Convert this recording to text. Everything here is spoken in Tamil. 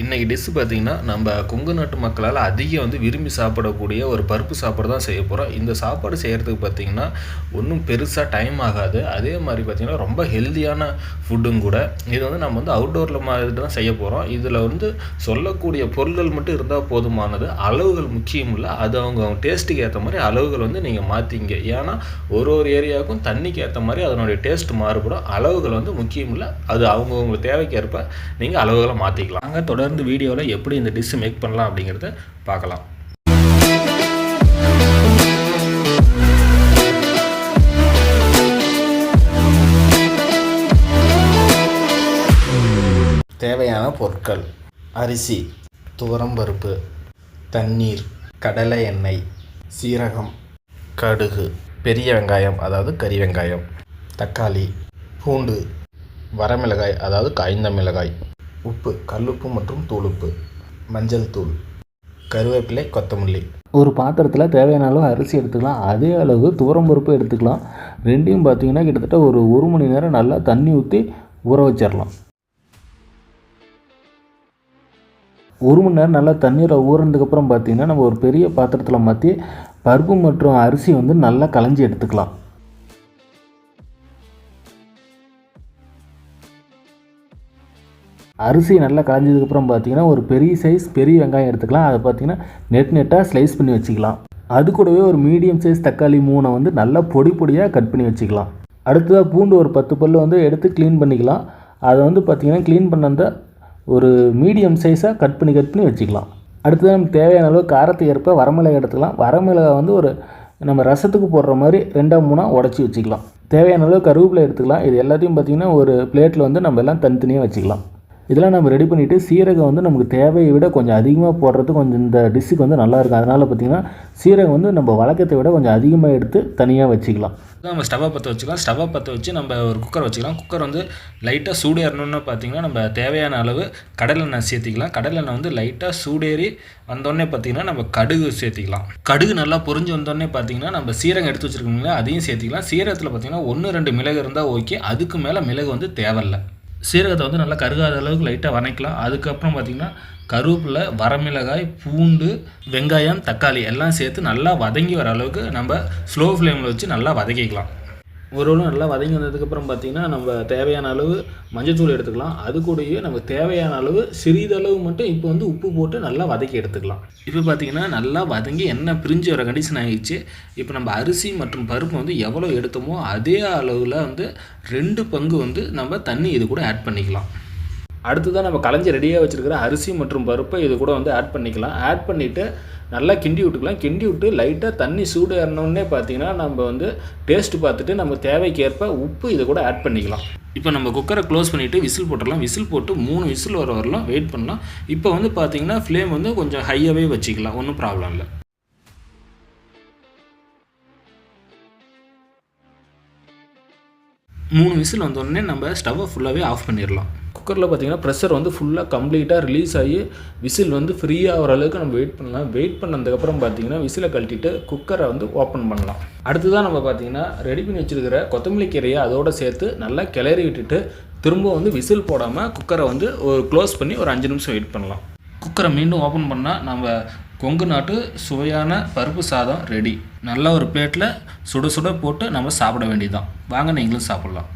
இன்றைக்கி டிஷ்ஷு பார்த்திங்கன்னா நம்ம கொங்கு நாட்டு மக்களால் அதிகம் வந்து விரும்பி சாப்பிடக்கூடிய ஒரு பருப்பு சாப்பாடு தான் செய்ய போகிறோம் இந்த சாப்பாடு செய்கிறதுக்கு பார்த்திங்கன்னா ஒன்றும் பெருசாக டைம் ஆகாது. அதே மாதிரி பார்த்திங்கன்னா ரொம்ப ஹெல்த்தியான ஃபுட்டும் கூட. இது வந்து நம்ம வந்து அவுட்டோரில் மாதிரி தான் செய்ய போகிறோம் இதில் வந்து சொல்லக்கூடிய பொருள்கள் மட்டும் இருந்தால் போதுமானது. அளவுகள் முக்கியம் இல்லை. அது அவங்க டேஸ்ட்டுக்கு ஏற்ற மாதிரி அளவுகள் வந்து நீங்கள் மாற்றிங்க ஏன்னா ஒரு ஒரு ஏரியாவுக்கும் தண்ணிக்கு ஏற்ற மாதிரி அதனுடைய டேஸ்ட் மாறுபடும். அளவுகள் வந்து முக்கியம் இல்லை. அது அவங்கவுங்க தேவைக்கு ஏற்ப நீங்கள் அளவுகளை மாற்றிக்கலாம் தொடர் தொடர்ந்து வீடியோவில் எப்படி இந்த டிஷ்ஷு மேக் பண்ணலாம் அப்படிங்கிறத பார்க்கலாம். தேவையான பொருட்கள். அரிசி துவரம்பருப்பு தண்ணீர் கடலை எண்ணெய் சீரகம் கடுகு பெரிய வெங்காயம் அதாவது கறி வெங்காயம் தக்காளி பூண்டு வரமிளகாய் அதாவது காய்ந்த மிளகாய். உப்பு கல்லுப்பு மற்றும் தூளுப்பு. மஞ்சள் தூள். கருவேப்பிலை கொத்தமல்லி. ஒரு பாத்திரத்தில் தேவையான அளவு அரிசி எடுத்துக்கலாம். அதே அளவு துவரம் பருப்பு எடுத்துக்கலாம். ரெண்டையும் பார்த்தீங்கன்னா கிட்டத்தட்ட ஒரு ஒரு மணி நேரம் நல்லா தண்ணி ஊற்றி ஊற வச்சிடலாம் ஒரு மணி நேரம் நல்லா தண்ணீரை ஊறினதுக்கப்புறம் பார்த்தீங்கன்னா நம்ம ஒரு பெரிய பாத்திரத்தில் மாற்றி பருப்பு மற்றும் அரிசி வந்து நல்லா களைஞ்சி எடுத்துக்கலாம். அரிசி நல்லா கலைஞ்சதுக்கப்புறம் பார்த்தீங்கன்னா ஒரு பெரிய சைஸ் பெரிய வெங்காயம் எடுத்துக்கலாம். அதை பார்த்தீங்கன்னா நெட் நெட்டாக ஸ்லைஸ் பண்ணி வச்சுக்கலாம். அது கூடவே ஒரு மீடியம் சைஸ் தக்காளி மூணை வந்து நல்லா பொடி பொடியாக கட் பண்ணி வச்சுக்கலாம். அடுத்ததாக பூண்டு ஒரு பத்து பல்லு வந்து எடுத்து க்ளீன் பண்ணிக்கலாம். அதை வந்து பார்த்திங்கன்னா க்ளீன் பண்ண ஒரு மீடியம் சைஸாக கட் பண்ணி கட் பண்ணி வச்சுக்கலாம். அடுத்ததாக நமக்கு தேவையான அளவு காரத்தை ஏற்ப வரமிளகாய் எடுத்துக்கலாம். வரமிளகா வந்து ஒரு நம்ம ரசத்துக்கு போடுற மாதிரி ரெண்டாக மூணாக உடச்சி வச்சுக்கலாம். தேவையான அளவு கருவேப்பிலை எடுத்துக்கலாம். இது எல்லாத்தையும் பார்த்திங்கன்னா ஒரு பிளேட்டில் வந்து நம்ம எல்லாம் தனித்தனியாக வச்சுக்கலாம். இதெல்லாம் நம்ம ரெடி பண்ணிவிட்டு சீரகம் வந்து நமக்கு தேவையை விட கொஞ்சம் அதிகமாக போடுறது கொஞ்சம் இந்த டிஷ்ஷுக்கு வந்து நல்லாயிருக்கும் அதனால் பார்த்திங்கன்னா சீரகம் வந்து நம்ம வழக்கத்தை விட கொஞ்சம் அதிகமாக எடுத்து தனியாக வச்சுக்கலாம். நம்ம ஸ்டவ்வை பற்ற வச்சுக்கலாம். ஸ்டவ்வை பற்ற வச்சு நம்ம ஒரு குக்கர் வச்சுக்கலாம். குக்கர் வந்து லைட்டாக சூடேறணும்னு பார்த்தீங்கன்னா நம்ம தேவையான அளவு கடலெண்ணெய் சேர்த்திக்கலாம். கடலெண்ணெய் வந்து லைட்டாக சூடேறி வந்தோடனே பார்த்தீங்கன்னா நம்ம கடுகு சேர்த்திக்கலாம். கடுகு நல்லா பொரிஞ்சு வந்தோடனே பார்த்தீங்கன்னா நம்ம சீரகம் எடுத்து வச்சுருக்கோங்களா அதையும் சேர்த்திக்கலாம். சீரகத்தில் பார்த்திங்கன்னா ஒன்று ரெண்டு மிளகு இருந்தால் ஓகே அதுக்கு மேலே மிளகு வந்து தேவையில்லை. சீரகத்தை வந்து நல்லா கருகாத அளவுக்கு லைட்டாக வணக்கலாம். அதுக்கப்புறம் பார்த்திங்கன்னா கருவேப்பிலை வரமிளகாய் பூண்டு வெங்காயம் தக்காளி எல்லாம் சேர்த்து நல்லா வதங்கி வர அளவுக்கு நம்ம ஸ்லோ ஃப்ளேமில் வச்சு நல்லா வதக்கிக்கலாம். ஓரளவு நல்லா வதங்கி வந்ததுக்கப்புறம் பார்த்திங்கன்னா நம்ம தேவையான அளவு மஞ்சத்தூள் எடுத்துக்கலாம். அது கூடயே நமக்கு தேவையான அளவு சிறிதளவு மட்டும் இப்போ வந்து உப்பு போட்டு நல்லா வதக்கி எடுத்துக்கலாம். இப்போ பார்த்திங்கன்னா நல்லா வதங்கி எண்ணெய் பிரிஞ்சு வர கண்டிஷன் ஆகிடுச்சு இப்போ நம்ம அரிசி மற்றும் பருப்பு வந்து எவ்வளோ எடுத்தோமோ அதே அளவில் வந்து ரெண்டு பங்கு வந்து நம்ம தண்ணி இது கூட ஆட் பண்ணிக்கலாம். அடுத்ததான் நம்ம களைஞ்சி ரெடியாக வச்சுருக்கிற அரிசி மற்றும் பருப்பை இது கூட வந்து ஆட் பண்ணிக்கலாம். ஆட் பண்ணிவிட்டு நல்லா கிண்டி விட்டுக்கலாம். கிண்டி விட்டு லைட்டாக தண்ணி சூடு ஏறினோடனே பார்த்தீங்கன்னா நம்ம வந்து டேஸ்ட் பார்த்துட்டு நம்ம தேவைக்கேற்ப உப்பு இதை கூட ஆட் பண்ணிக்கலாம். இப்போ நம்ம குக்கரை க்ளோஸ் பண்ணிவிட்டு விசில் போட்டுடலாம். விசில் போட்டு மூணு விசில் வர வரலாம். வெயிட் பண்ணலாம். இப்போ வந்து பார்த்தீங்கன்னா ஃப்ளேம் வந்து கொஞ்சம் ஹையாகவே வச்சுக்கலாம். ஒன்றும் ப்ராப்ளம் இல்லை. மூணு விசில் வந்தோடனே நம்ம ஸ்டவ்வை ஃபுல்லாகவே ஆஃப் பண்ணிடலாம். குக்கரில் பார்த்தீங்கன்னா ப்ரெஷர் வந்து ஃபுல்லாக கம்ப்ளீட்டாக ரிலீஸ் ஆகி விசில் வந்து ஃப்ரீயாக ஆகிற அளவுக்கு நம்ம வெயிட் பண்ணலாம். வெயிட் பண்ணதுக்கப்புறம் பார்த்தீங்கன்னா விசிலை கழட்டிட்டு குக்கரை வந்து ஓப்பன் பண்ணலாம். அடுத்ததான் நம்ம பார்த்தீங்கன்னா ரெடி பண்ணி வச்சுருக்கிற கொத்தமல்லி கீரையை அதோடு சேர்த்து நல்லா கிளறி விட்டுட்டு திரும்ப வந்து விசில் போடாமல் குக்கரை வந்து ஒரு க்ளோஸ் பண்ணி ஒரு அஞ்சு நிமிஷம் வெயிட் பண்ணலாம். குக்கரை மீண்டும் ஓப்பன் பண்ணால் நம்ம கொங்கு நாட்டு சுவையான பருப்பு சாதம் ரெடி நல்ல ஒரு பிளேட்டில் சுட சுட போட்டு நம்ம சாப்பிட வேண்டியதுதான். வாங்க நீங்களும் சாப்பிட்லாம்.